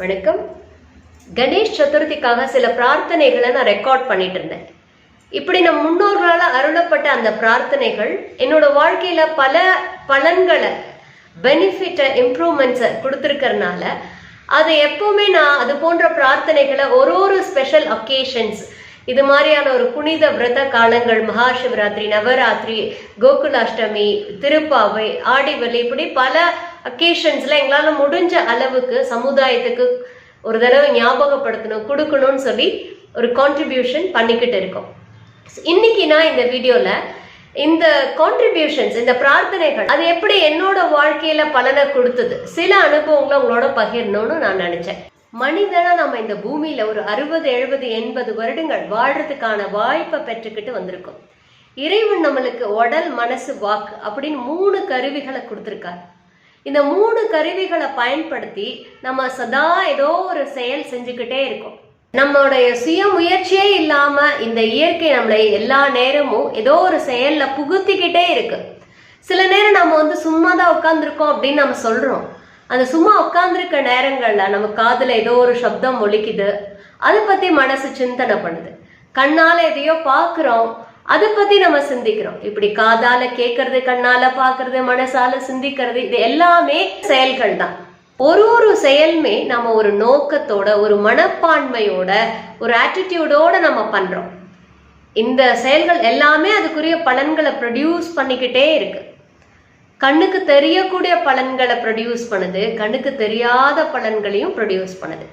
வணக்கம். கணேஷ் சதுர்த்திக்காக சில பிரார்த்தனைகளை நான் ரெக்கார்ட் பண்ணிட்டு இருந்தேன். இப்படி நம் முன்னோர்களால் அருளப்பட்ட அந்த பிரார்த்தனைகள் என்னோட வாழ்க்கையில பல பலன்களை பெனிஃபிட்டை இம்ப்ரூவ்மெண்ட்ஸை கொடுத்துருக்கறனால அதை எப்பவுமே நான் அது போன்ற பிரார்த்தனைகளை ஒரு ஒரு ஸ்பெஷல் அக்கேஷன்ஸ் இது மாதிரியான ஒரு புனித விரத காலங்கள் மகாசிவராத்திரி நவராத்திரி கோகுலாஷ்டமி திருப்பாவை ஆடிவலி இப்படி பல அக்கேஷன்ஸ்ல எங்களால முடிஞ்ச அளவுக்கு சமுதாயத்துக்கு ஒரு தடவை ஞாபகப்படுத்தணும் கொடுக்கணும்னு சொல்லி ஒரு கான்ட்ரிபியூஷன் பண்ணிக்கிட்டு இருக்கோம். இன்னைக்கு நான் இந்த வீடியோல இந்த கான்ட்ரிபியூஷன்ஸ் இந்த பிரார்த்தனைகள் அது எப்படி என்னோட வாழ்க்கையில பலனை கொடுத்தது சில அனுபவங்களை உங்களோட பகிரணும்னு நான் நினைச்சேன். மனிதனா நம்ம இந்த பூமியில ஒரு அறுபது எழுபது எண்பது வருடங்கள் வாழ்றதுக்கான வாய்ப்பை பெற்றுக்கிட்டு வந்திருக்கோம். இறைவன் நம்மளுக்கு உடல் மனசு வாக்கு அப்படின்னு மூணு கருவிகளை கொடுத்துருக்காரு. இந்த மூணு கருவிகளை பயன்படுத்தி நம்ம சதா ஏதோ ஒரு செயல் செஞ்சுக்கிட்டே இருக்கோம். நம்மளுடைய சுய முயற்சியே இல்லாம இந்த இயற்கை நம்மளை எல்லா நேரமும் ஏதோ ஒரு செயல்ல புகுத்திக்கிட்டே இருக்கு. சில நேரம் நம்ம வந்து சும்மா தான் உட்காந்துருக்கோம் அப்படின்னு நம்ம சொல்றோம். அந்த சும்மா உட்காந்துருக்க நேரங்கள்ல நம்ம காதுல ஏதோ ஒரு சப்தம் ஒழிக்குது அதை பத்தி மனசு சிந்தனை பண்ணுது. கண்ணால எதையோ பாக்குறோம் அதை பத்தி நம்ம சிந்திக்கிறோம். இப்படி காதால கேட்கறது கண்ணால பாக்குறது மனசால சிந்திக்கிறது இது எல்லாமே செயல்கள் தான். ஒரு ஒரு செயலுமே நம்ம ஒரு நோக்கத்தோட ஒரு மனப்பான்மையோட ஒரு ஆட்டிடியூடோட நம்ம பண்றோம். இந்த செயல்கள் எல்லாமே அதுக்குரிய பலன்களை ப்ரொடியூஸ் பண்ணிக்கிட்டே இருக்கு. கண்ணுக்கு தெரியக்கூடிய பலன்களை ப்ரொடியூஸ் பண்ணுது கண்ணுக்கு தெரியாத பலன்களையும் ப்ரொடியூஸ் பண்ணுது.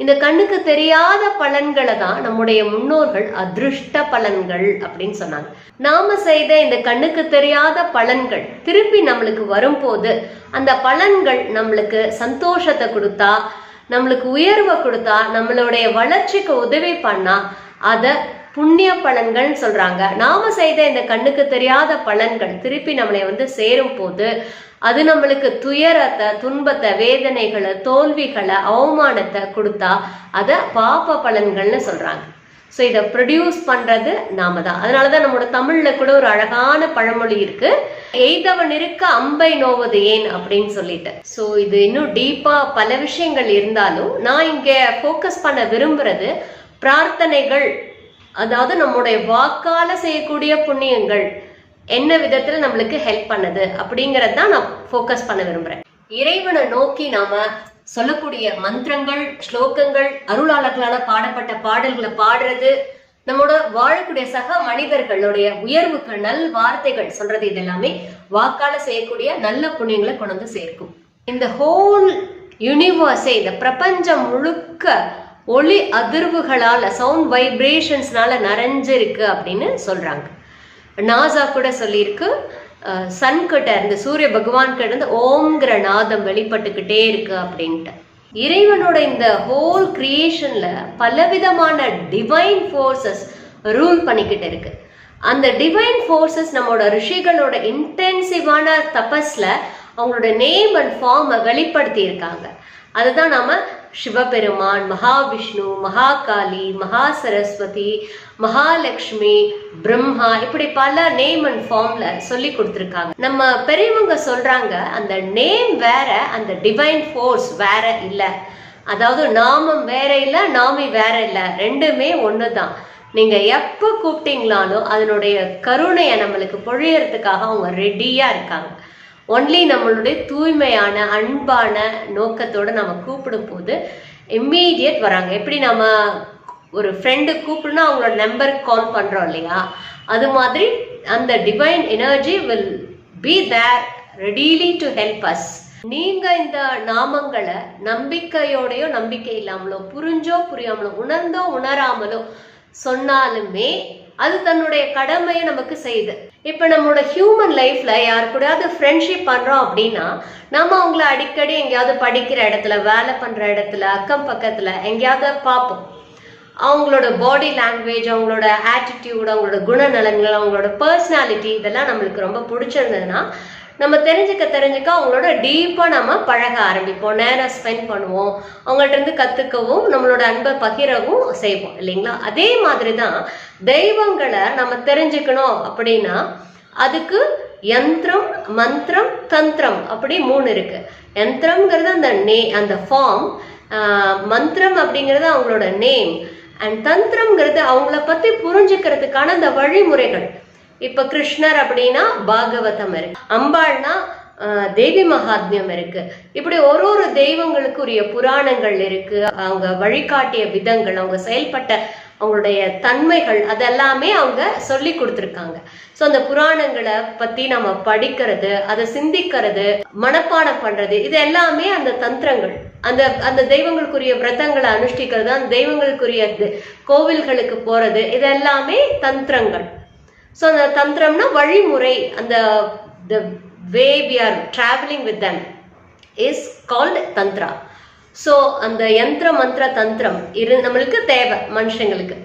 இந்த கண்ணுக்கு தெரியாத பலன்களை தான் நம்முடைய முன்னோர்கள் அதிருஷ்ட பலன்கள் அப்படின்னு சொன்னாங்க. நாம செய்த இந்த கண்ணுக்கு தெரியாத பலன்கள் திருப்பி நம்மளுக்கு வரும்போது அந்த பலன்கள் நம்மளுக்கு சந்தோஷத்தை கொடுத்தா நம்மளுக்கு உயர்வை கொடுத்தா நம்மளுடைய வளர்ச்சிக்கு உதவி பண்ணா அதை புண்ணிய பலன்கள்னு சொல்றாங்க. நாம செய்த இந்த கண்ணுக்கு தெரியாத பலன்கள் திருப்பி நம்மளை வந்து சேரும் போது அது நம்மளுக்கு துயரத்தை துன்பத்தை வேதனைகளை தோல்விகளை அவமானத்தை கொடுத்தா அதை பாப்ப பலன்கள்னு சொல்றாங்க. ஸோ இதை ப்ரொடியூஸ் பண்றது நாம தான். அதனால தான் நம்மளோட தமிழ்ல கூட ஒரு அழகான பழமொழி இருக்கு. எய்தவன் இருக்க அம்பை நோவது ஏன் அப்படின்னு சொல்லிட்டு. ஸோ இது இன்னும் டீப்பா பல விஷயங்கள் இருந்தாலும் நான் இங்க ஃபோக்கஸ் பண்ண விரும்புறது பிரார்த்தனைகள் அதாவது நம்முடைய வாக்கால செய்யக்கூடிய புண்ணியங்கள் என்ன விதத்துல நம்மளுக்கு ஹெல்ப் பண்ணுது அப்படிங்கறது தான் நான் ஃபோக்கஸ் பண்ண விரும்புறேன். இறைவனை நோக்கி நாம சொல்லக்கூடிய மந்திரங்கள் ஸ்லோகங்கள் அருளாளர்களால பாடப்பட்ட பாடல்களை பாடுறது நம்மளோட வாழக்கூடிய சக மனிதர்களுடைய உயர்வுக்கு நல் வார்த்தைகள் சொல்றது இது எல்லாமே வாக்கால செய்யக்கூடிய நல்ல புண்ணியங்களை கொண்டு வந்து சேர்க்கும். இந்த ஹோல் யூனிவர்ஸே இந்த பிரபஞ்சம் முழுக்க ஒளி அதிர்வுகளால் சவுண்ட் வைப்ரேஷன்ஸ்னால நிறைஞ்சிருக்கு அப்படின்னு சொல்றாங்க. நாசா கூட சொல்லியிருக்கு சன்கிட்ட இருந்து சூரிய பகவான் கிட்ட இருந்து ஓம்ங்கிற நாதம் வெளிப்பட்டுக்கிட்டே இருக்கு அப்படின்ட்டு. இறைவனோட இந்த ஹோல் கிரியேஷன்ல பலவிதமான டிவைன் ஃபோர்ஸஸ் ரூல் பண்ணிக்கிட்டு இருக்கு. அந்த டிவைன் ஃபோர்ஸஸ் நம்மளோட ரிஷிகளோட இன்டென்சிவான தபஸ்ல அவங்களோட நேம் அண்ட் ஃபார்மை வெளிப்படுத்தி இருக்காங்க அதுதான் நாம சிவபெருமான் மகாவிஷ்ணு மகாகாளி மகா சரஸ்வதி மகாலட்சுமி பிரம்மா இப்படி பல நேம் அண்ட் ஃபார்ம்ல சொல்லி கொடுத்துருக்காங்க. நம்ம பெரியவங்க சொல்றாங்க அந்த நேம் வேற அந்த டிவைன் ஃபோர்ஸ் வேற இல்லை. அதாவது நாமம் வேற இல்லை நாமி வேற இல்லை. ரெண்டுமே ஒன்று தான் நீங்க எப்போ கூப்பிட்டீங்களாலும் அதனுடைய கருணையை நம்மளுக்கு பொழியறதுக்காக அவங்க ரெடியா இருக்காங்க. ஒன்லி நம்மளுடைய தூய்மையான அன்பான நோக்கத்தோட நம்ம கூப்பிடும் போது இம்மீடியட் வராங்க. எப்படி நம்ம ஒரு ஃப்ரெண்டு கூப்பிடுனா அவங்களோட நம்பருக்கு கால் பண்றோம் இல்லையா? அது மாதிரி அந்த divine energy will be there readily to help us நீங்க இந்த நாமங்களை நம்பிக்கையோடையோ நம்பிக்கை இல்லாமலோ புரிஞ்சோ புரியாமலோ உணர்ந்தோ உணராமலோ சொன்னாலுமே அது தன்னுடைய கடமையை நமக்கு செய்யுது. இப்போ நம்மளோட ஹியூமன் லைஃப்ல யார் கூடயாவது ஃப்ரெண்ட்ஷிப் பண்றோம் அப்படின்னா நம்ம அவங்கள அடிக்கடி எங்கேயாவது படிக்கிற இடத்துல வேலை பண்ற இடத்துல அக்கம் பக்கத்துல எங்கேயாவது பார்ப்போம். அவங்களோட பாடி லாங்குவேஜ் அவங்களோட ஆட்டிடியூட் அவங்களோட குணநலன்கள் அவங்களோட பர்சனாலிட்டி இதெல்லாம் நம்மளுக்கு ரொம்ப பிடிச்சிருந்ததுன்னா நம்ம தெரிஞ்சுக்க தெரிஞ்சுக்க அவங்களோட டீப்பாக நம்ம பழக ஆரம்பிப்போம். நேரம் ஸ்பெண்ட் பண்ணுவோம். அவங்கள்ட்ட இருந்து கற்றுக்கவும் நம்மளோட அன்பை பகிரவும் செய்வோம் இல்லைங்களா? அதே மாதிரி தான் தெய்வங்களை நம்ம தெரிஞ்சுக்கணும் அப்படின்னா அதுக்கு யந்திரம் மந்திரம் தந்திரம் அப்படி மூணு இருக்கு. யந்திரம்ங்கிறது அந்த நே அந்த ஃபார்ம் மந்திரம் அப்படிங்கிறது அவங்களோட நேம் அண்ட் தந்திரம்ங்கிறது அவங்கள பத்தி புரிஞ்சுக்கிறதுக்கான அந்த வழிமுறைகள். இப்ப கிருஷ்ணர் அப்படின்னா பாகவதம் இருக்கு. அம்பாள்னா தேவி மகாத்மியம் இருக்கு. இப்படி ஒரு ஒரு தெய்வங்களுக்கு உரிய புராணங்கள் இருக்கு. அவங்க வழிகாட்டிய விதங்கள் அவங்க செயல்பட்ட அவங்களுடைய தன்மைகள் அதெல்லாமே அவங்க சொல்லி கொடுத்துருக்காங்க. ஸோ அந்த புராணங்களை பத்தி நம்ம படிக்கிறது அதை சிந்திக்கிறது மனப்பாடம் பண்றது இது எல்லாமே அந்த தந்திரங்கள். அந்த அந்த தெய்வங்களுக்குரிய விரதங்களை அனுஷ்டிக்கிறது அந்த தெய்வங்களுக்குரிய கோவில்களுக்கு போறது இது எல்லாமே தந்திரங்கள். ஸோ அந்த தந்திரம்னா வழிமுறை அந்த the way we are travelling with them is called tantra so அந்த யந்திர மந்திர தந்திரம் இரு நம்மளுக்கு தேவை மனுஷங்களுக்கு.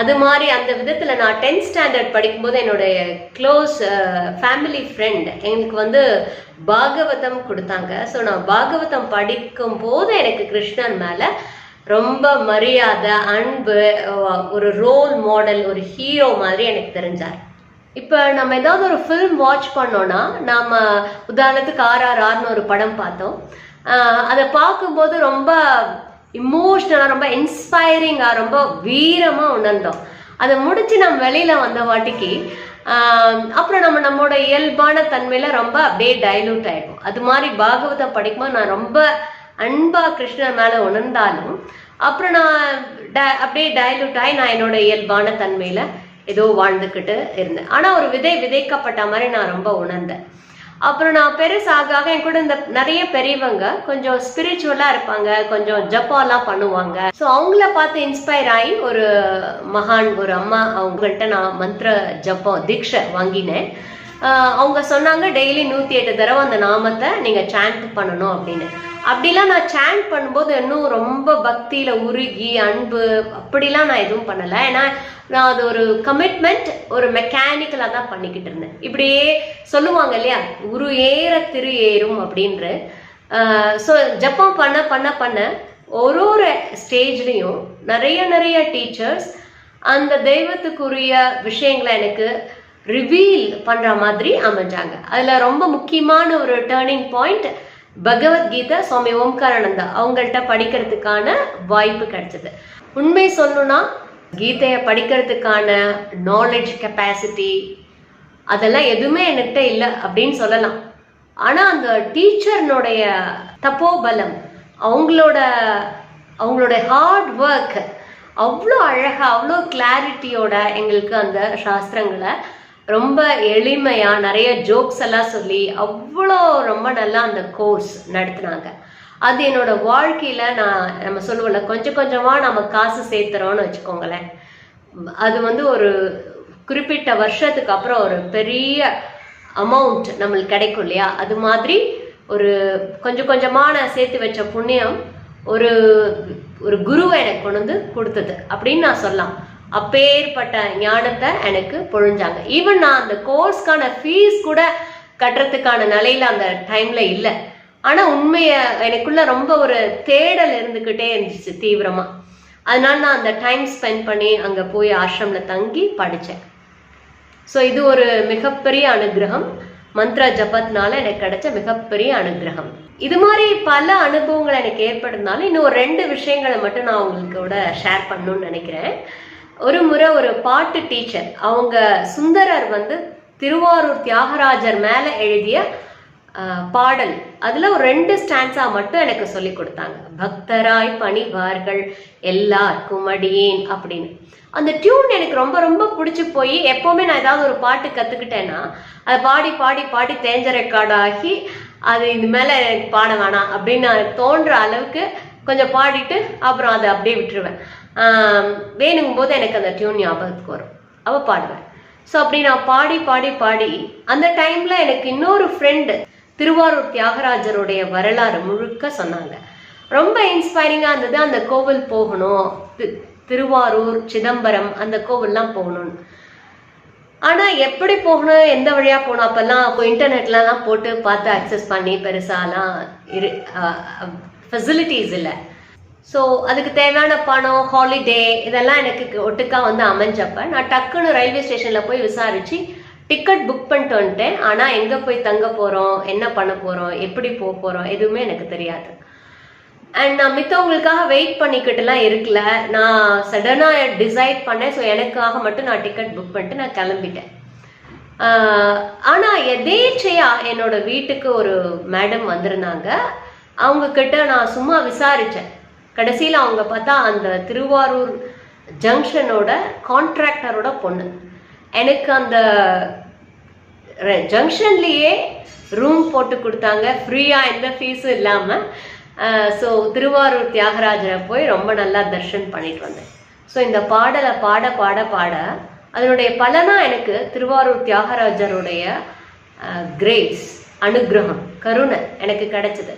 அது மாதிரி அந்த விதத்தில் நான் டென்த் ஸ்டாண்டர்ட் படிக்கும்போது என்னுடைய க்ளோஸ் ஃபேமிலி ஃப்ரெண்ட் எங்களுக்கு வந்து பாகவதம் கொடுத்தாங்க. ஸோ நான் பாகவதம் படிக்கும் போது எனக்கு கிருஷ்ணன் மேலே ரொம்ப மரியாதை அன்பு ஒரு ரோல் மாடல் ஒரு ஹீரோ மாதிரி எனக்கு தெரிஞ்சார். இப்போ நம்ம ஏதாவது ஒரு ஃபிலிம் வாட்ச் பண்ணோன்னா நாம உதாரணத்துக்கு ஆர்ஆர்ஆர்னு ஒரு படம் பார்த்தோம். அதை பார்க்கும்போது ரொம்ப இமோஷ்னலாக ரொம்ப இன்ஸ்பைரிங்காக ரொம்ப வீரமாக உணர்ந்தோம். அதை முடிச்சு நம்ம வெளியில வந்த வாட்டிக்கு அப்புறம் நம்ம நம்மளோட இயல்பான தன்மையில ரொம்ப அப்படியே டைலூட் ஆயிடும் அது மாதிரி பாகவதம் படிக்கும்போது நான் ரொம்ப அன்பா கிருஷ்ணர் மேல உணர்ந்தாலும் அப்புறம் நான் ட- அப்படியே டைலூட் ஆகி நான் என்னோட இயல்பான தன்மையில ஏதோ வாழ்ந்துக்கிட்டு இருந்தேன். ஆனா ஒரு விதை விதைக்கப்பட்ட மாதிரி நான் ரொம்ப உணர்ந்தேன். அப்புறம் நான் பெருசாக ஆக என் கூட இந்த நிறைய பெரியவங்க கொஞ்சம் ஸ்பிரிச்சுவலா இருப்பாங்க கொஞ்சம் ஜப்பாலாம் பண்ணுவாங்க. ஸோ அவங்கள பார்த்து இன்ஸ்பயர் ஆகி ஒரு மகான் ஒரு அம்மா அவங்கள்ட்ட நான் மந்திர ஜப்பம் தீட்சை வாங்கினேன். அவங்க சொன்னாங்க டெய்லி நூத்தி எட்டு தடவை அந்த நாமத்தை நீங்க சாண்ட் பண்ணணும் அப்படின்னு. அப்படிலாம் நான் சேண்ட் பண்ணும்போது இன்னும் ரொம்ப பக்தியில உருகி அன்பு அப்படிலாம் நான் எதுவும் பண்ணல. ஏன்னா நான் அது ஒரு கமிட்மெண்ட் ஒரு மெக்கானிக்கலா தான் பண்ணிக்கிட்டு இருந்தேன். இப்படியே சொல்லுவாங்க இல்லையா? உரு ஏற திரு ஏறும் அப்படின்ற. ஸோ ஜப்பம் பண்ண பண்ண பண்ண ஒரு ஒரு ஸ்டேஜ்லேயும் நிறைய நிறைய டீச்சர்ஸ் அந்த தெய்வத்துக்குரிய விஷயங்களை எனக்கு ரிவீல் பண்ற மாதிரி அமைஞ்சாங்க. அதுல ரொம்ப முக்கியமான ஒரு டேர்னிங் பாயிண்ட் பகவத்கீதை சுவாமி ஓம்காரானந்தா அவங்கள்ட்ட படிக்கிறதுக்கான வாய்ப்பு கிடைச்சது. உண்மை சொல்லணும்னா கீதையை படிக்கிறதுக்கான நாலேஜ் கெப்பாசிட்டி அதெல்லாம் எதுவுமே என்கிட்ட இல்லை அப்படின்னு சொல்லலாம். ஆனா அந்த டீச்சர்னுடைய தப்போபலம் அவங்களோட அவங்களோட ஹார்ட் ஒர்க் அவ்வளோ அழகா அவ்வளோ கிளாரிட்டியோட எங்களுக்கு அந்த சாஸ்திரங்களை ரொம்ப எளிமையா நிறைய ஜோக்ஸ் எல்லாம் சொல்லி அவ்வளோ ரொம்ப நல்லா அந்த கோர்ஸ் நடத்துனாங்க. அது என்னோட வாழ்க்கையில நான் நம்ம சொல்லுவோம்ல கொஞ்சம் கொஞ்சமா நம்ம காசு சேர்த்துறோம்னு வச்சுக்கோங்களேன். அது வந்து ஒரு குறிப்பிட்ட வருஷத்துக்கு அப்புறம் ஒரு பெரிய அமௌண்ட் நம்மளுக்கு கிடைக்கும் இல்லையா? அது மாதிரி ஒரு கொஞ்சம் கொஞ்சமாக நான் சேர்த்து வச்ச புண்ணியம் ஒரு ஒரு குருவை எனக்கு கொண்டு வந்து கொடுத்தது அப்படின்னு நான் சொல்லலாம். அப்பேற்பட்ட ஞானத்தை எனக்கு பொழிஞ்சாங்க. ஈவன் நான் அந்த கோர்ஸ்க்கான ஃபீஸ் கூட கட்டுறதுக்கான நிலையில அந்த டைம்ல இல்லை. ஆனா உண்மைய எனக்குள்ள ரொம்ப ஒரு தேடல் இருந்துகிட்டே இருந்துச்சு தீவிரமா. அதனால நான் அந்த டைம் ஸ்பெண்ட் பண்ணி அங்க போய் ஆசிரம்ல தங்கி படித்தேன் ஸோ இது ஒரு மிகப்பெரிய அனுகிரகம். மந்த்ரா ஜபத்னால எனக்கு கிடைச்ச மிகப்பெரிய அனுகிரகம். இது மாதிரி பல அனுபவங்கள் எனக்கு ஏற்பட்டிருந்தாலும் இன்னும் ஒரு ரெண்டு விஷயங்களை மட்டும் நான் உங்களுக்கு கூட ஷேர் பண்ணணும்னு நினைக்கிறேன். ஒரு முறை ஒரு பாட்டு டீச்சர் அவங்க சுந்தரர் வந்து திருவாரூர் தியாகராஜர் மேல எழுதிய பாடல். அதுல ஒரு ரெண்டு ஸ்டான்ஸா மட்டும் எனக்கு சொல்லி கொடுத்தாங்க. பக்தராய் பணிவார்கள் எல்லாருக்கும் அடியேன் அப்படின்னு. அந்த டியூன் எனக்கு ரொம்ப ரொம்ப பிடிச்சி போய் எப்பவுமே நான் ஏதாவது ஒரு பாட்டு கத்துக்கிட்டேன்னா அதை பாடி பாடி பாடி தேஞ்ச ரெக்கார்ட் ஆகி அது இது மேல எனக்கு பாட வேணாம் அப்படின்னு நான் தோன்ற அளவுக்கு கொஞ்சம் பாடிட்டு அப்புறம் அதை அப்படியே விட்டுருவேன். வேணுங்கும் போது எனக்கு அந்த டியூன் ஞாபகத்துக்கு வரும். அவ பாடுவேன். ஸோ அப்படி நான் பாடி பாடி பாடி அந்த டைம்ல எனக்கு இன்னொரு ஃப்ரெண்டு திருவாரூர் தியாகராஜருடைய வரலாறு முழுக்க சொன்னாங்க. ரொம்ப இன்ஸ்பைரிங்காக இருந்தது அந்த கோவில் போகணும் தி- திருவாரூர் சிதம்பரம் அந்த கோவில்லாம் போகணும்னு. ஆனா எப்படி போகணும் எந்த வழியா போகணும் அப்பெல்லாம் அப்போ இன்டர்நெட்லலாம் போட்டு பார்த்து அக்சஸ் பண்ணி பெருசாலாம் இரு ஃபெசிலிட்டிஸ் இல்லை. ஸோ அதுக்கு தேவையான பணம் ஹாலிடே இதெல்லாம் எனக்கு ஒட்டுக்கா வந்து அமைஞ்சப்ப நான் டக்குன்னு ரயில்வே ஸ்டேஷன்ல போய் விசாரிச்சு டிக்கெட் புக் பண்ணிட்டு வந்துட்டேன். ஆனா எங்க போய் தங்க போறோம் என்ன பண்ண போறோம் எப்படி போக போறோம் எதுவுமே எனக்கு தெரியாது. அண்ட் நான் மித்தவங்களுக்காக வெயிட் பண்ணிக்கிட்டுலாம் இருக்கல. நான் சடனாக டிசைட் பண்ணேன். ஸோ எனக்காக மட்டும் நான் டிக்கெட் புக் பண்ணிட்டு நான் கிளம்பிட்டேன். ஆனால் எதேச்சையா என்னோட வீட்டுக்கு ஒரு மேடம் வந்திருந்தாங்க. அவங்க கிட்ட நான் சும்மா விசாரிச்சேன். கடைசியில் அவங்க பார்த்தா அந்த திருவாரூர் ஜங்ஷனோட கான்ட்ராக்டரோட பொண்ணு. எனக்கு அந்த ஜங்ஷன்லேயே ரூம் போட்டு கொடுத்தாங்க. ஃப்ரீயாக எந்த ஃபீஸும் இல்லாமல் ஸோ திருவாரூர் தியாகராஜரை போய் ரொம்ப நல்லா தர்ஷன் பண்ணிட்டு வந்தேன். ஸோ இந்த பாடலை பாட பாட பாட அதனுடைய பலனா எனக்கு திருவாரூர் தியாகராஜருடைய கிரேஸ் அனுகிரகம் கருணை எனக்கு கிடைச்சது.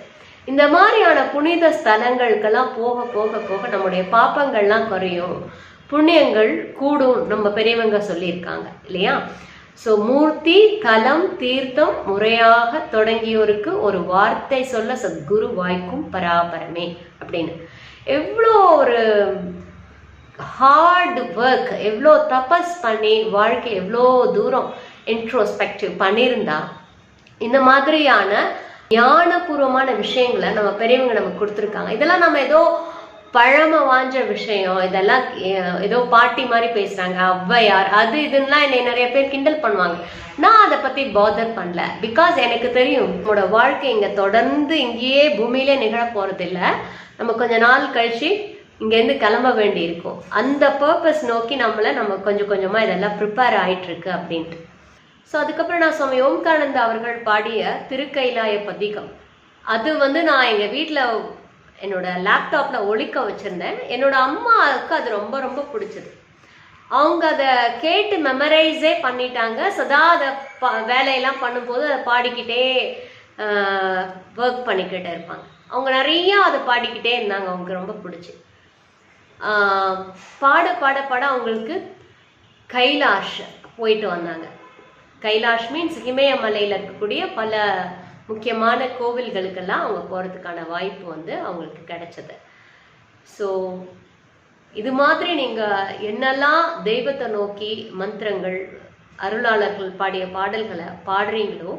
இந்த மாதிரியான புனித ஸ்தலங்களுக்கெல்லாம் போக போக போக நம்முடைய பாப்பங்கள்லாம் குறையும். புண்ணியங்கள் கூடும் நம்ம பெரியவங்க சொல்லியிருக்காங்க இல்லையா? ஸோ மூர்த்தி கலம் தீர்த்தம் முறையாக தொடங்கியோருக்கு ஒரு வார்த்தை சொல்ல சத்குரு வாய்க்கும் பராபரமே அப்படின்னு. எவ்வளோ ஒரு ஹார்ட் ஒர்க் எவ்வளோ தபஸ் பண்ணி வாழ்க்கை எவ்வளோ தூரம் இன்ட்ரோஸ்பெக்டிவ் பண்ணியிருந்தா இந்த மாதிரியான ஞானபூர்வமான விஷயங்களை நம்ம பெரியவங்க நமக்கு கொடுத்துருக்காங்க. இதெல்லாம் நம்ம ஏதோ பழமை வாஞ்ச விஷயம் இதெல்லாம் ஏதோ பாட்டி மாதிரி பேசுறாங்க ஔவையார் அது இதுன்னா என்னை நிறைய பேர் கிண்டல் பண்ணுவாங்க. நான் அதை பத்தி பாதர் பண்ணல. பிகாஸ் எனக்கு தெரியும் நம்மளோட வாழ்க்கை இங்க தொடர்ந்து இங்கேயே பூமியிலே நிகழ போறதில்ல. நம்ம கொஞ்ச நாள் கழிச்சு இங்கேருந்து கிளம்ப வேண்டி இருக்கும் அந்த பர்பஸ் நோக்கி நம்மள நம்ம கொஞ்சம் கொஞ்சமா இதெல்லாம் ப்ரிப்பேர் ஆயிட்டு இருக்கு அப்படின்ட்டு. ஸோ அதுக்கப்புறம் நான் சுவாமி ஓம்கானந்த அவர்கள் பாடிய திருக்கைலாய பதிகம் அது வந்து நான் எங்கள் வீட்டில் என்னோட லேப்டாப்பில் ஒழிக்க வச்சுருந்தேன். என்னோட அம்மாவுக்கு அது ரொம்ப ரொம்ப பிடிச்சது. அவங்க அதை கேட்டு மெமரைஸே பண்ணிட்டாங்க. சதா அதை ப வேலையெல்லாம் பண்ணும்போது அதை பாடிக்கிட்டே ஒர்க் பண்ணிக்கிட்டே இருப்பாங்க. அவங்க நிறையா அதை பாடிக்கிட்டே இருந்தாங்க. அவங்களுக்கு ரொம்ப பிடிச்சி. பாட பாட பாட அவங்களுக்கு கைலாஷ் போயிட்டு வந்தாங்க. கைலாஷ் மீன்ஸ் ஹிமயமலையில் இருக்கக்கூடிய பல முக்கியமான கோவில்களுக்கெல்லாம் அவங்க போகிறதுக்கான வாய்ப்பு வந்து அவங்களுக்கு கிடைச்சது. ஸோ இது மாதிரி நீங்கள் என்னெல்லாம் தெய்வத்தை நோக்கி மந்திரங்கள் அருளாளர்கள் பாடிய பாடல்களை பாடுறீங்களோ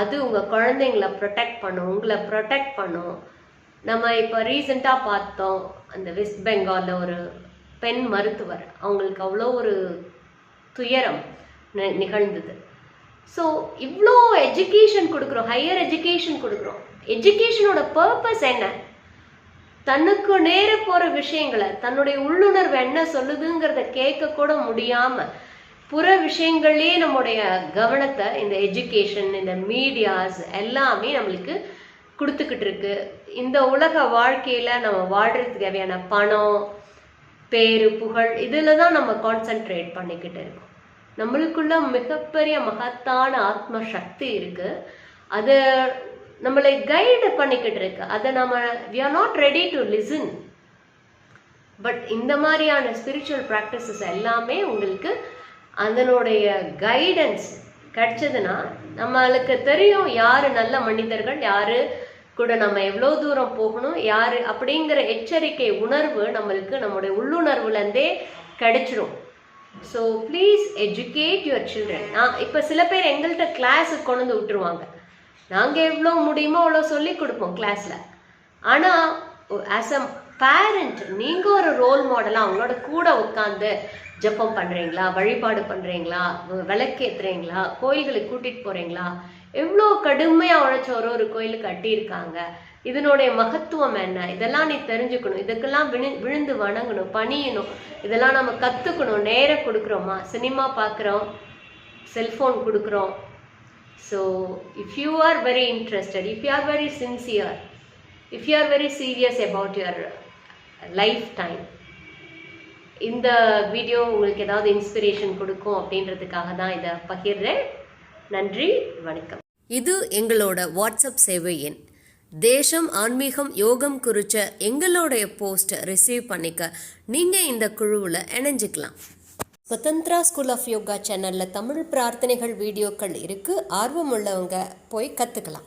அது உங்கள் குழந்தைங்களை ப்ரொடெக்ட் பண்ணும் உங்களை ப்ரொடெக்ட் பண்ணும். நம்ம இப்போ ரீசெண்டாக பார்த்தோம் அந்த வெஸ்ட் பெங்காலில் ஒரு பெண் மருத்துவர் அவங்களுக்கு அவ்வளோ ஒரு துயரம். நிகழ்ந்தது. ஸோ இவ்வளோ எஜுகேஷன் கொடுக்குறோம் ஹையர் எஜுகேஷன் கொடுக்குறோம். எஜுகேஷனோட பர்பஸ் என்ன? தன்னுக்கு நேர போகிற விஷயங்களை தன்னுடைய உள்ளுணர்வு என்ன சொல்லுதுங்கிறத கேட்க கூட முடியாமல் புற விஷயங்களே நம்முடைய கவனத்தை இந்த எஜுகேஷன் இந்த மீடியாஸ் எல்லாமே நம்மளுக்கு கொடுத்துக்கிட்டு இருக்கு. இந்த உலக வாழ்க்கையில் நம்ம வாழ்கிறதுக்கு தேவையான பணம் பேரு புகழ் இதில் தான் நம்ம கான்சென்ட்ரேட் பண்ணிக்கிட்டு இருக்கோம். நம்மளுக்குள்ள மிகப்பெரிய மகத்தான ஆத்ம சக்தி இருக்கு. அது நம்மளை கைடு பண்ணிக்கிட்டு இருக்கு. அதை நம்ம we are not ready to listen but இந்த மாதிரியான ஸ்பிரிச்சுவல் ப்ராக்டிசஸ் எல்லாமே உங்களுக்கு அதனுடைய கைடன்ஸ் கிடைச்சதுன்னா நம்மளுக்கு தெரியும் யார் நல்ல மனிதர்கள் யாரு கூட நம்ம எவ்வளோ தூரம் போகணும் யார் அப்படிங்கிற எச்சரிக்கை உணர்வு நம்மளுக்கு நம்மளுடைய உள்ளுணர்வுலேருந்தே கிடைச்சிரும். So please educate your children நான் இப்போ சில பேர் எங்கள்கிட்ட கிளாஸுக்கு கொண்டு வந்து விட்டுருவாங்க. நாங்கள் எவ்வளோ முடியுமோ அவ்வளோ சொல்லி கொடுப்போம் கிளாஸில் ஆனால் ஆஸ் அ பேரண்ட் நீங்கள் ஒரு ரோல் மாடலாக அவங்களோட கூட உட்காந்து ஜெபம் பண்ணுறீங்களா வழிபாடு பண்ணுறீங்களா விளக்கேத்துறீங்களா கோயில்களுக்கு கூட்டிகிட்டு போகிறீங்களா எவ்வளோ கடுமையாக உழைச்ச ஒரு ஒரு கோயிலுக்கு கட்டியிருக்காங்க இதனுடைய மகத்துவம் என்ன? இதெல்லாம் நீ தெரிஞ்சுக்கணும். இதுக்கெல்லாம் விழு விழுந்து வணங்கணும் பணியணும். இதெல்லாம் நம்ம கற்றுக்கணும் நேரம் கொடுக்குறோமா? சினிமா பார்க்குறோம் செல்ஃபோன் கொடுக்குறோம். So if you are very interested if you are very sincere if you are very serious about your life time இந்த வீடியோ உங்களுக்கு ஏதாவது இன்ஸ்பிரேஷன் கொடுக்கும் அப்படின்றதுக்காக தான் இதை பகிர்றேன். நன்றி வணக்கம். இது எங்களோட வாட்ஸ்அப் சேவை எண். தேசம் ஆன்மீகம் யோகம் குறித்த எங்களுடைய போஸ்ட் ரிசீவ் பண்ணிக்க நீங்கள் இந்த குழுவில் இணைஞ்சுக்கலாம். சுதந்திரா ஸ்கூல் ஆஃப் யோகா சேனலில் தமிழ் பிரார்த்தனைகள் வீடியோக்கள் இருக்குது ஆர்வம் உள்ளவங்க போய் கற்றுக்கலாம்